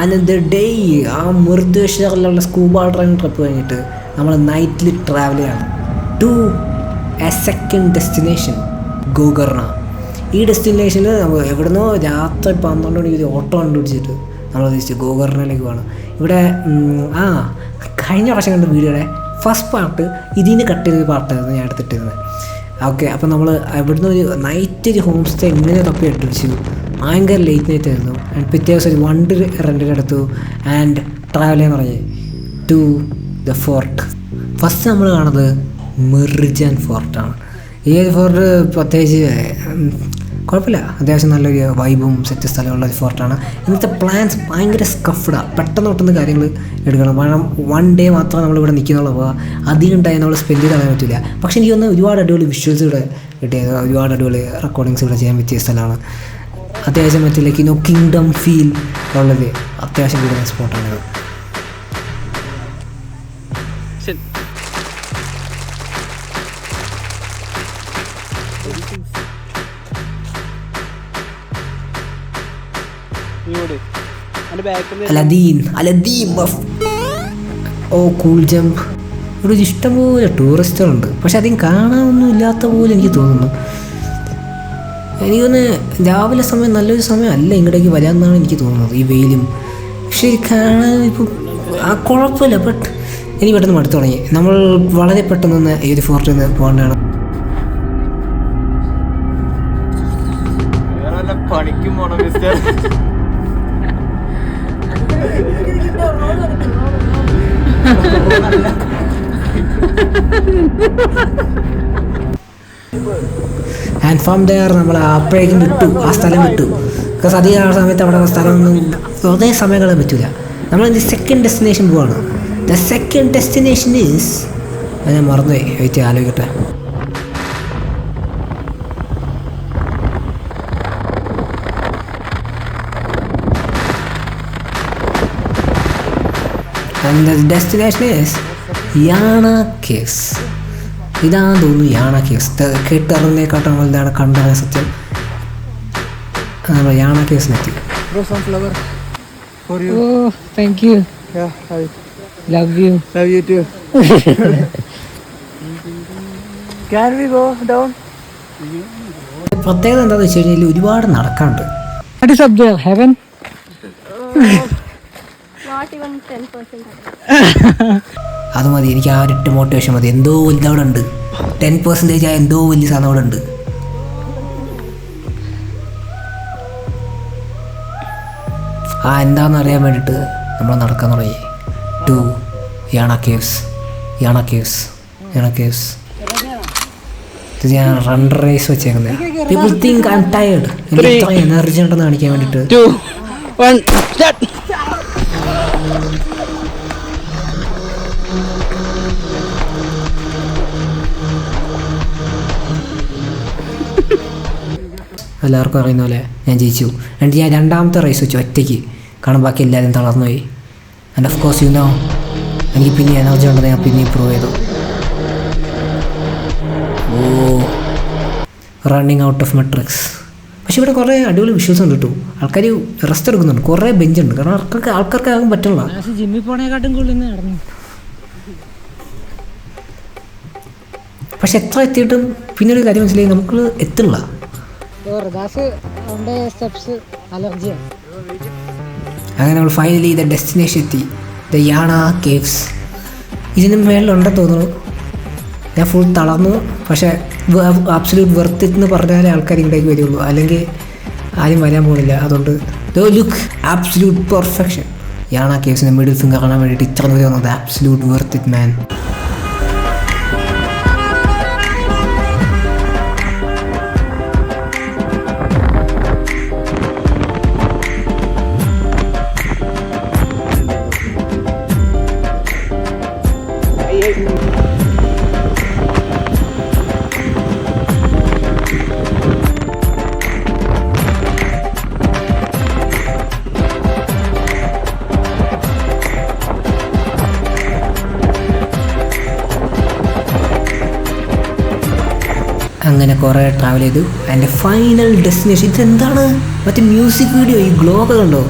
Another day ആ മൃദുശറിലുള്ള scuba driving trip കഴിഞ്ഞിട്ട് നമ്മൾ നൈറ്റിൽ ട്രാവൽ ചെയ്യണം. To a second destination Gokarna ഈ ഡെസ്റ്റിനേഷനിൽ നമ്മൾ എവിടുന്നോ രാത്രി പന്ത്രണ്ട് മണിക്ക് ഒരു ഓട്ടോ കണ്ടുപിടിച്ചിട്ട് നമ്മൾ ഉദ്ദേശിച്ച് ഗോകർണയിലേക്ക് പോകണം. ഇവിടെ ആ കഴിഞ്ഞ പ്രാവശ്യം കണ്ട വീഡിയോയുടെ ഫസ്റ്റ് പാർട്ട് ഇതിന് കട്ട് ചെയ്ത പാർട്ടായിരുന്നു ഞാൻ എടുത്തിട്ടിരുന്നത്. ഓക്കെ അപ്പോൾ നമ്മൾ ഇവിടുന്ന് ഒരു നൈറ്റ് ഒരു ഹോം സ്റ്റേ ഇങ്ങനെ തപ്പി എടുപ്പിച്ചു ഭയങ്കര ലേറ്റ് നൈറ്റ് ആയിരുന്നു. ആൻഡ് പിറ്റേ ദിവസം ഒരു വണ്ടി റെന്റിന് എടുത്തു ആൻഡ് ട്രാവൽ ചെയ്യാൻ തുടങ്ങി ടു ദ ഫോർട്ട് ഫസ്റ്റ് നമ്മൾ കാണുന്നത് മിർജൻ ഫോർട്ടാണ് ഈ ഫോർട്ട് പ്രത്യേകിച്ച് കുഴപ്പമില്ല. അത്യാവശ്യം നല്ലൊരു വൈബും സെറ്റ് സ്ഥലമുള്ള ഒരു ഫോർട്ടാണ് ഇന്നത്തെ പ്ലാൻസ് ഭയങ്കര സ്കഫ്ഡാണ് പെട്ടെന്ന് പെട്ടെന്ന് കാര്യങ്ങൾ എടുക്കണം. കാരണം വൺ ഡേ മാത്രം നമ്മളിവിടെ നിൽക്കുന്നുള്ളൂ. പോവുക അധികം ടൈം നമ്മൾ സ്പെൻഡ് ചെയ്ത് കളയാൻ പറ്റില്ല. പക്ഷേ എനിക്ക് തോന്നുന്നു ഒരുപാട് അടിപൊളി വിഷ്വൽസ് ഇവിടെ കിട്ടിയത്. ഒരുപാട് അടിപൊളി റെക്കോർഡിങ്സ് ഇവിടെ ചെയ്യാൻ പറ്റിയ സ്ഥലമാണ്. അത്യാവശ്യം മറ്റേ ലൈക്ക് കിങ്ഡം ഫീൽ ഉള്ളത്. അത്യാവശ്യം കിട്ടുന്ന Aladdin. Aladdin buff. Oh cool jump ഇവിടെ ഒരു ഇഷ്ടംപോലെ ടൂറിസ്റ്റുകളുണ്ട് പക്ഷെ അധികം കാണാനൊന്നും ഇല്ലാത്ത പോലെ എനിക്ക് തോന്നുന്നു. എനിക്കൊന്ന് രാവിലെ സമയം നല്ലൊരു സമയം അല്ല ഇങ്ങോട്ടേക്ക് വരാമെന്നാണ് എനിക്ക് തോന്നുന്നത് ഈ വെയിലും. പക്ഷേ കാണാൻ ഇപ്പോൾ ആ കുഴപ്പമില്ല ബട്ട് എനിക്ക് പെട്ടെന്ന് മടുത്തു തുടങ്ങി. നമ്മൾ വളരെ പെട്ടെന്ന് തന്നെ ഈ ഒരു ഫോർട്ടിൽ നിന്ന് പോകേണ്ടതാണ്. പണിക്കും പോണം മിസ്റ്റർ ആൻഡ് ഫ്രം ദയർ നമ്മൾ അപ്പോഴേക്കും വിട്ടു ആ സ്ഥലം വിട്ടു. ബിക്കോസ് അധികം ആ സമയത്ത് അവിടെ സ്ഥലമൊന്നും ഒരേ സമയം കളയാൻ പറ്റില്ല നമ്മൾ ദി സെക്കൻഡ് ഡെസ്റ്റിനേഷൻ പോവാണ്. ദ സെക്കൻഡ് ഡെസ്റ്റിനേഷൻ ഈസ് ഞാൻ മറന്നുപോയി വെയിറ്റ് ആലോചിക്കട്ടെ. ഡെസ്റ്റിനേഷൻ ഈസ് യാണ കേസ് ഇതാണെന്ന് തോന്നുന്നു യാണ കേസ്. കേട്ടറിഞ്ഞേക്കാട്ടും വലുതാണ് കണ്ടത് സത്യം. Yana കേസിനെത്തി you. Ya. Love you too can we go down പ്രത്യേകത എന്താണെന്ന് വെച്ച് കഴിഞ്ഞാൽ ഒരുപാട് നടക്കാണ്ട് ഹെവൻ? Not even 10% അത് മതി എനിക്ക് ആ ഒരു മോട്ടിവേഷൻ മതി. എന്തോ വലുത് അവിടെ ഉണ്ട്. ടെൻ പെർസെന്റേജ് ആ എന്തോ വലിയ സാധനം അവിടെ ഉണ്ട്. ആ എന്താണെന്ന് അറിയാൻ വേണ്ടിയിട്ട് നമ്മൾ നടക്കാൻ തുടങ്ങി. To Yana caves Yana caves Yana caves ഇത് ഞാൻ റൺ റേസ് വെച്ചേക്കുന്നത് people think I'm tired എനിക്ക് എനർജി ഉണ്ടെന്ന് കാണിക്കാൻ വേണ്ടിയിട്ട് എല്ലാവർക്കും അറിയുന്ന പോലെ ഞാൻ ജയിച്ചു. എന്നിട്ട് ഞാൻ രണ്ടാമത്തെ റേസ് വെച്ചു ഒറ്റയ്ക്ക്. കാരണം ബാക്കി എല്ലാവരും തളർന്നുപോയി. And of course you know എനിക്ക് പിന്നെ എനർജി ഉണ്ടെന്ന് ഞാൻ പിന്നെ ഇമ്പ്രൂവ് ചെയ്തു. Oh running out of metrics പക്ഷെ ഇവിടെ കുറേ അടിപൊളി വിഷ്വൽസ് ഉണ്ട് കേട്ടോ. ആൾക്കാർ റെസ്റ്റ് എടുക്കുന്നുണ്ട്. കുറേ ബെഞ്ചുണ്ട് കാരണം ആൾക്കാർക്ക് ആൾക്കാർക്ക് ആകാൻ പറ്റില്ല. പക്ഷെ ജിമ്മിൽ പോണേക്കാട്ടും കൂടുതൽ നടന്നു. പക്ഷെ എത്ര എത്തിയിട്ടും പിന്നെ ഒരു കാര്യം മനസ്സിലായി. നമുക്ക് എത്തില്ല. ഓ അങ്ങനെ നമ്മൾ ഫൈനലി ദ ഡെസ്റ്റിനേഷൻ എത്തി. ദ യാണ കേവ്സ് ഇതിന് മേളിലുണ്ടെന്ന് തോന്നുന്നു. ഞാൻ ഫുൾ തളർന്നു. പക്ഷേ ആബ്സല്യൂട്ട് വെർത്ത് എന്ന് പറഞ്ഞാലേ ആൾക്കാർ ഇങ്ങോട്ടേക്ക് വരുള്ളൂ. അല്ലെങ്കിൽ ആരും വരാൻ പോകുന്നില്ല അതുകൊണ്ട് though look absolute perfection Yana കേവ്സിന്റെ middle finger കാണാൻ വേണ്ടിയിട്ട് ഇത്ര വരെ വന്നത്. ആബ്സല്യൂട്ട് വെർത്ത് ഇറ്റ് മാൻ അങ്ങനെ കുറേ ട്രാവൽ ചെയ്തു. എന്റെ ഫൈനൽ ഡെസ്റ്റിനേഷൻ ഇതെന്താണ്? മറ്റേ മ്യൂസിക് വീഡിയോ ഈ ഗ്ലോ ഒക്കെ കണ്ടോ?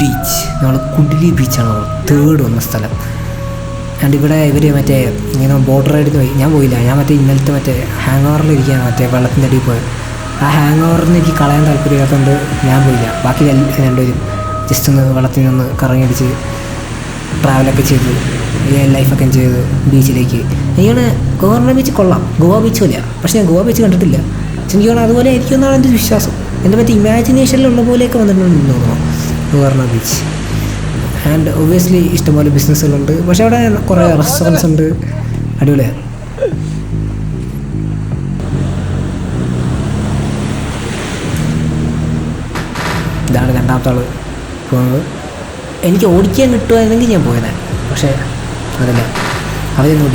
ബീച്ച് നമ്മൾ കുഡിലി ബീച്ചാണ് തേർഡ് വന്ന സ്ഥലം. ആൻഡ് ഇവിടെ ഇവർ മറ്റേ ഇങ്ങനെ ബോർഡർ റൈഡിൽ പോയി. ഞാൻ പോയില്ല. ഞാൻ മറ്റേ ഇന്നലത്തെ മറ്റേ ഹാങ് ഓവറിലിരിക്കാൻ മറ്റേ വെള്ളത്തിന്റെ അടിയിൽ പോയത്. ആ ഹാങ് ഓവറിന് എനിക്ക് കളയാൻ താല്പര്യമില്ലാത്തതുകൊണ്ട് ഞാൻ പോയില്ല. ബാക്കി രണ്ട് രണ്ടുപേരും ജസ്റ്റ് ഒന്ന് വെള്ളത്തിൽ നിന്ന് കറങ്ങിയടിച്ച് ട്രാവലൊക്കെ ചെയ്ത്. ലൈഫൊക്കെ എൻജോയ് ചെയ്ത്? ബീച്ചിലേക്ക്. എനിക്കാണ് ഗവർണർ ബീച്ച് കൊള്ളാം. ഗോവ ബീച്ച് പോലെയാണ് പക്ഷേ ഞാൻ ഗോവ ബീച്ച് കണ്ടിട്ടില്ല. പക്ഷെ എനിക്കാണ് അതുപോലെ ആയിരിക്കും എന്നാണ് എന്റെ വിശ്വാസം. എന്റെ മറ്റേ ഇമാജിനേഷനിലുള്ള പോലെയൊക്കെ വന്നിട്ടുണ്ടെന്ന് തോന്നുന്നു. ഗവർണർ ബീച്ച് ആൻഡ് ഒബ്വിയസ്ലി ഇഷ്ടംപോലെ ബിസിനസ്സുകളുണ്ട് പക്ഷേ അവിടെ കുറേ റെസ്റ്റോറൻസ് ഉണ്ട്. അടിപൊളിയാണ് ഇതാണ് രണ്ടാമത്തെ ആൾ പോകുന്നത് എനിക്ക് ഓടിക്കാൻ കിട്ടുമായിരുന്നെങ്കിൽ ഞാൻ പോയതാണ് പക്ഷേ അതല്ല അവരെന്നെ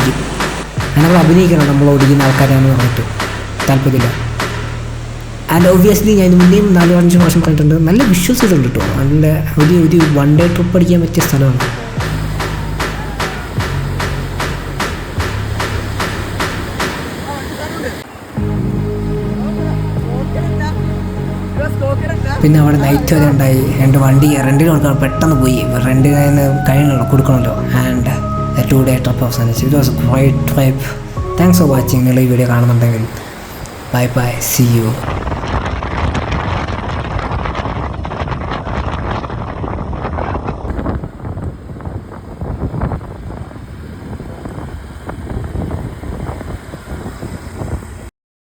ഞാൻ നമ്മൾ അഭിനയിക്കണം നമ്മൾ ഓടിക്കുന്ന ആൾക്കാരാണെന്ന് പറഞ്ഞിട്ട്. താല്പര്യമില്ല. ആൻഡ് ഒബ്വിയസ്ലി ഞാൻ മുന്നേയും നാല് അഞ്ച് പ്രാവശ്യം കണ്ടിട്ടുണ്ട്. നല്ല വിഷ്വൽസ് ഇതുണ്ട് കേട്ടോ നല്ല ഒരു ഒരു വൺ ഡേ ട്രിപ്പ് അടിക്കാൻ പറ്റിയ സ്ഥലമാണ്. പിന്നെ അവിടെ നൈറ്റ് വരെ ഉണ്ടായി. രണ്ട് വണ്ടി റെന്റിന് കൊടുക്കണം. പെട്ടെന്ന് പോയി. റെന്റിന് കഴിഞ്ഞ് കൊടുക്കണമല്ലോ. ആൻഡ് ടു ഡേ ട്രിപ്പ് അവസാനിച്ചു it was great trip thanks for watching നിങ്ങൾ ഈ വീഡിയോ കാണുന്നുണ്ടെങ്കിൽ ബൈ ബൈ സി യു